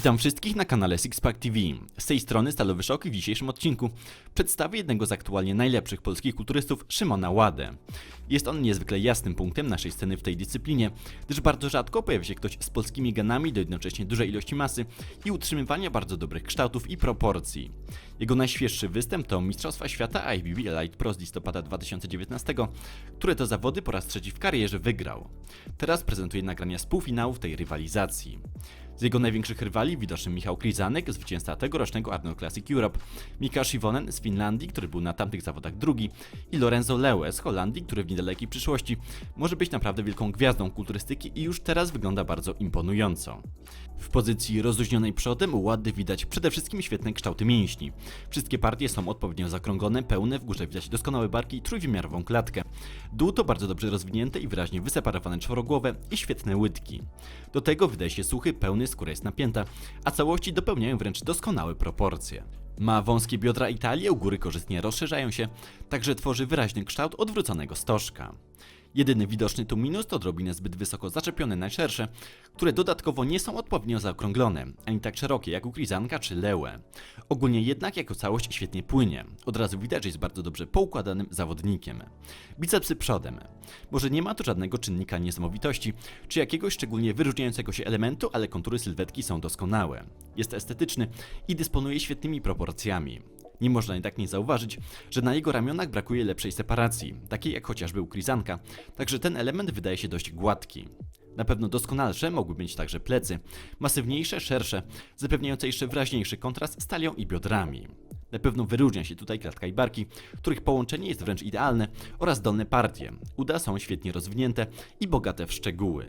Witam wszystkich na kanale Sixpack TV. Z tej strony Stalowy Szok w dzisiejszym odcinku przedstawię jednego z aktualnie najlepszych polskich kulturystów, Szymona Ładę. Jest on niezwykle jasnym punktem naszej sceny w tej dyscyplinie, gdyż bardzo rzadko pojawia się ktoś z polskimi genami do jednocześnie dużej ilości masy i utrzymywania bardzo dobrych kształtów i proporcji. Jego najświeższy występ to Mistrzostwa Świata IBB Elite Pro z listopada 2019, które to zawody po raz trzeci w karierze wygrał. Teraz prezentuje nagrania z półfinałów tej rywalizacji. Z jego największych rywali widoczny Michał Krizanek, zwycięzca tegorocznego Arnold Classic Europe, Mika Shivonen z Finlandii, który był na tamtych zawodach drugi i Lorenzo Leue z Holandii, który w niedalekiej przyszłości może być naprawdę wielką gwiazdą kulturystyki i już teraz wygląda bardzo imponująco. W pozycji rozluźnionej przodem u Łady widać przede wszystkim świetne kształty mięśni. Wszystkie partie są odpowiednio zakrąglone, pełne, w górze widać doskonałe barki i trójwymiarową klatkę. Dół to bardzo dobrze rozwinięte i wyraźnie wyseparowane czworogłowe i świetne łydki. Do tego wydaje się suchy, pełny, skóra jest napięta, a całości dopełniają wręcz doskonałe proporcje. Ma wąskie biodra i talię, u góry korzystnie rozszerzają się, także tworzy wyraźny kształt odwróconego stożka. Jedyny widoczny tu minus to odrobinę zbyt wysoko zaczepione najszersze, które dodatkowo nie są odpowiednio zaokrąglone, ani tak szerokie jak u Krizanka czy Lełe. Ogólnie jednak jako całość świetnie płynie. Od razu widać, że jest bardzo dobrze poukładanym zawodnikiem. Bicepsy przodem. Może nie ma tu żadnego czynnika niesamowitości, czy jakiegoś szczególnie wyróżniającego się elementu, ale kontury sylwetki są doskonałe. Jest estetyczny i dysponuje świetnymi proporcjami. Nie można jednak nie zauważyć, że na jego ramionach brakuje lepszej separacji, takiej jak chociażby u Krizanka, także ten element wydaje się dość gładki. Na pewno doskonalsze mogły być także plecy, masywniejsze, szersze, zapewniające jeszcze wyraźniejszy kontrast z talią i biodrami. Na pewno wyróżnia się tutaj klatka i barki, których połączenie jest wręcz idealne, oraz dolne partie. Uda są świetnie rozwinięte i bogate w szczegóły.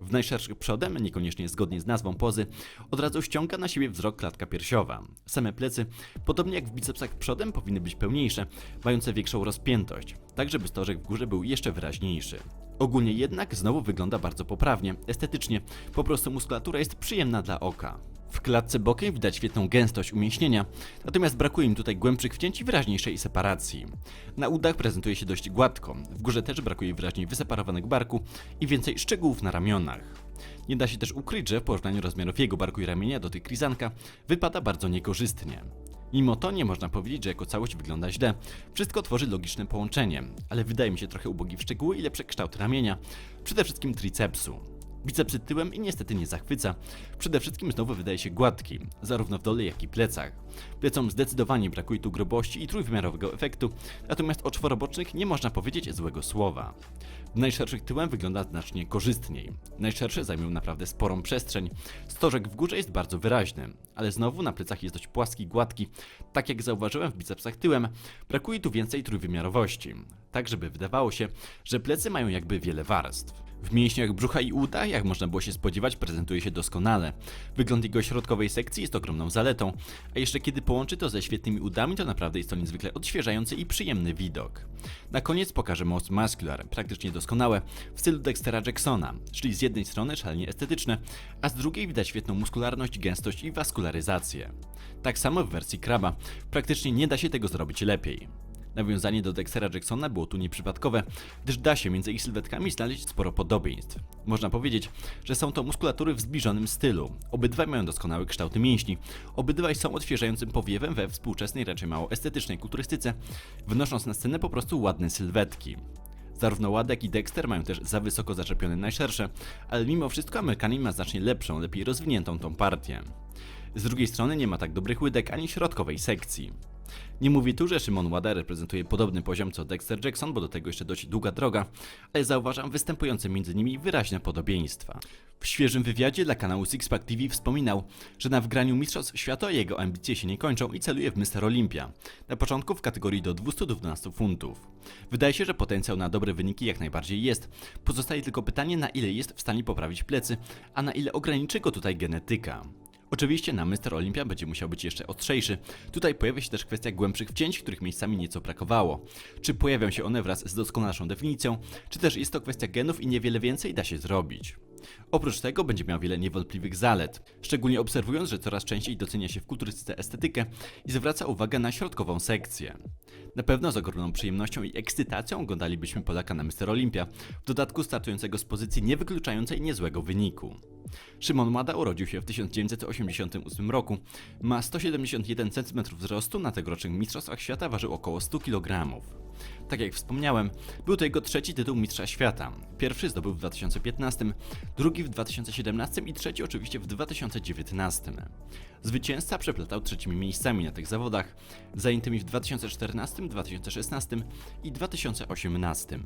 W najszerszych przodem, niekoniecznie zgodnie z nazwą pozy, od razu ściąga na siebie wzrok klatka piersiowa. Same plecy, podobnie jak w bicepsach przodem, powinny być pełniejsze, mające większą rozpiętość, tak żeby stożek w górze był jeszcze wyraźniejszy. Ogólnie jednak znowu wygląda bardzo poprawnie, estetycznie, po prostu muskulatura jest przyjemna dla oka. W klatce bokiem widać świetną gęstość umięśnienia, natomiast brakuje im tutaj głębszych wcięć i wyraźniejszej separacji. Na udach prezentuje się dość gładko, w górze też brakuje wyraźniej wyseparowanego barku i więcej szczegółów na ramionach. Nie da się też ukryć, że w porównaniu rozmiarów jego barku i ramienia do tych krizanka wypada bardzo niekorzystnie. Mimo to nie można powiedzieć, że jako całość wygląda źle. Wszystko tworzy logiczne połączenie, ale wydaje mi się trochę ubogi w szczegóły i lepsze kształty ramienia, przede wszystkim tricepsu. Bicepsy tyłem i niestety nie zachwyca. Przede wszystkim znowu wydaje się gładki, zarówno w dole jak i plecach. Plecom zdecydowanie brakuje tu grubości i trójwymiarowego efektu, natomiast o czworobocznych nie można powiedzieć złego słowa. W najszerszych tyłem wygląda znacznie korzystniej. Najszersze zajmują naprawdę sporą przestrzeń. Stożek w górze jest bardzo wyraźny, ale znowu na plecach jest dość płaski, gładki. Tak jak zauważyłem w bicepsach tyłem, brakuje tu więcej trójwymiarowości. Tak, żeby wydawało się, że plecy mają jakby wiele warstw. W mięśniach brzucha i uda, jak można było się spodziewać, prezentuje się doskonale. Wygląd jego środkowej sekcji jest ogromną zaletą, a jeszcze kiedy połączy to ze świetnymi udami, to naprawdę jest to niezwykle odświeżający i przyjemny widok. Na koniec pokażę most muscular, praktycznie doskonałe, w stylu Dextera Jacksona, czyli z jednej strony szalenie estetyczne, a z drugiej widać świetną muskularność, gęstość i waskularyzację. Tak samo w wersji kraba, praktycznie nie da się tego zrobić lepiej. Nawiązanie do Dextera Jacksona było tu nieprzypadkowe, gdyż da się między ich sylwetkami znaleźć sporo podobieństw. Można powiedzieć, że są to muskulatury w zbliżonym stylu. Obydwaj mają doskonałe kształty mięśni. Obydwaj są odświeżającym powiewem we współczesnej, raczej mało estetycznej kulturystyce, wnosząc na scenę po prostu ładne sylwetki. Zarówno Ładek i Dexter mają też za wysoko zaczepione najszersze, ale mimo wszystko Amerykanin ma znacznie lepszą, lepiej rozwiniętą tą partię. Z drugiej strony nie ma tak dobrych łydek ani środkowej sekcji. Nie mówi tu, że Szymon Łada reprezentuje podobny poziom co Dexter Jackson, bo do tego jeszcze dość długa droga, ale zauważam występujące między nimi wyraźne podobieństwa. W świeżym wywiadzie dla kanału Sixpack TV wspominał, że na wgraniu Mistrzostw Świata jego ambicje się nie kończą i celuje w Mr. Olympia. Na początku w kategorii do 200 do 12 funtów. Wydaje się, że potencjał na dobre wyniki jak najbardziej jest. Pozostaje tylko pytanie, na ile jest w stanie poprawić plecy, a na ile ograniczy go tutaj genetyka. Oczywiście na Mr. Olympia będzie musiał być jeszcze ostrzejszy. Tutaj pojawia się też kwestia głębszych wcięć, których miejscami nieco brakowało. Czy pojawią się one wraz z doskonalszą definicją, czy też jest to kwestia genów i niewiele więcej da się zrobić. Oprócz tego będzie miał wiele niewątpliwych zalet, szczególnie obserwując, że coraz częściej docenia się w kulturystyce estetykę i zwraca uwagę na środkową sekcję. Na pewno z ogromną przyjemnością i ekscytacją oglądalibyśmy Polaka na Mr. Olympia, w dodatku startującego z pozycji niewykluczającej niezłego wyniku. Szymon Mada urodził się w 1988 roku. Ma 171 cm wzrostu, na tegorocznych Mistrzostwach Świata ważył około 100 kg. Tak jak wspomniałem, był to jego trzeci tytuł Mistrza Świata. Pierwszy zdobył w 2015, drugi w 2017 i trzeci oczywiście w 2019. Zwycięzca przeplatał trzecimi miejscami na tych zawodach, zajętymi w 2014, 2016 i 2018.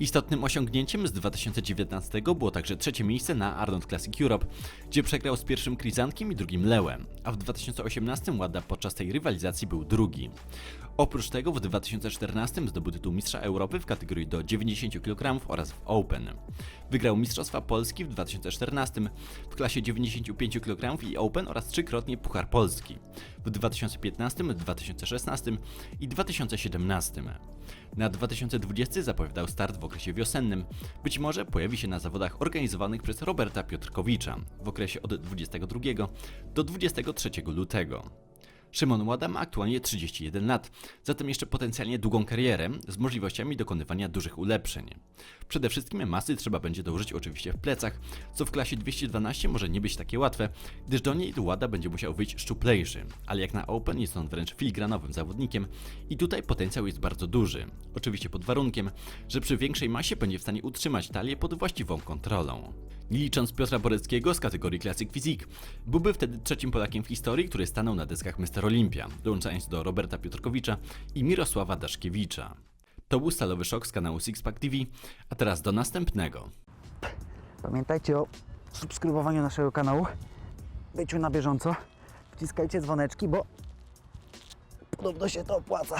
Istotnym osiągnięciem z 2019 było także trzecie miejsce na Arnold Classic Europe, gdzie przegrał z pierwszym Krizankiem i drugim Lełem, a w 2018 Łada podczas tej rywalizacji był drugi. Oprócz tego w 2014 zdobył tytuł Mistrza Europy w kategorii do 90 kg oraz w Open. Wygrał Mistrzostwa Polski w 2014 w klasie 95 kg i Open oraz trzykrotnie Puchar Polski w 2015, 2016 i 2017. Na 2020 zapowiadał start w okresie wiosennym. Być może pojawi się na zawodach organizowanych przez Roberta Piotrkowicza w okresie od 22 do 23 lutego. Szymon Łada ma aktualnie 31 lat, zatem jeszcze potencjalnie długą karierę z możliwościami dokonywania dużych ulepszeń. Przede wszystkim masy trzeba będzie dołożyć oczywiście w plecach, co w klasie 212 może nie być takie łatwe, gdyż do niej Łada będzie musiał wyjść szczuplejszy, ale jak na Open jest on wręcz filigranowym zawodnikiem i tutaj potencjał jest bardzo duży. Oczywiście pod warunkiem, że przy większej masie będzie w stanie utrzymać talię pod właściwą kontrolą. Nie licząc Piotra Boreckiego z kategorii Classic Physique, byłby wtedy trzecim Polakiem w historii, który stanął na deskach Mr. Olympia, dołączając do Roberta Piotrkowicza i Mirosława Daszkiewicza. To był Stalowy Szok z kanału Sixpack TV, a teraz do następnego. Pamiętajcie o subskrybowaniu naszego kanału, byciu na bieżąco, wciskajcie dzwoneczki, bo podobno się to opłaca.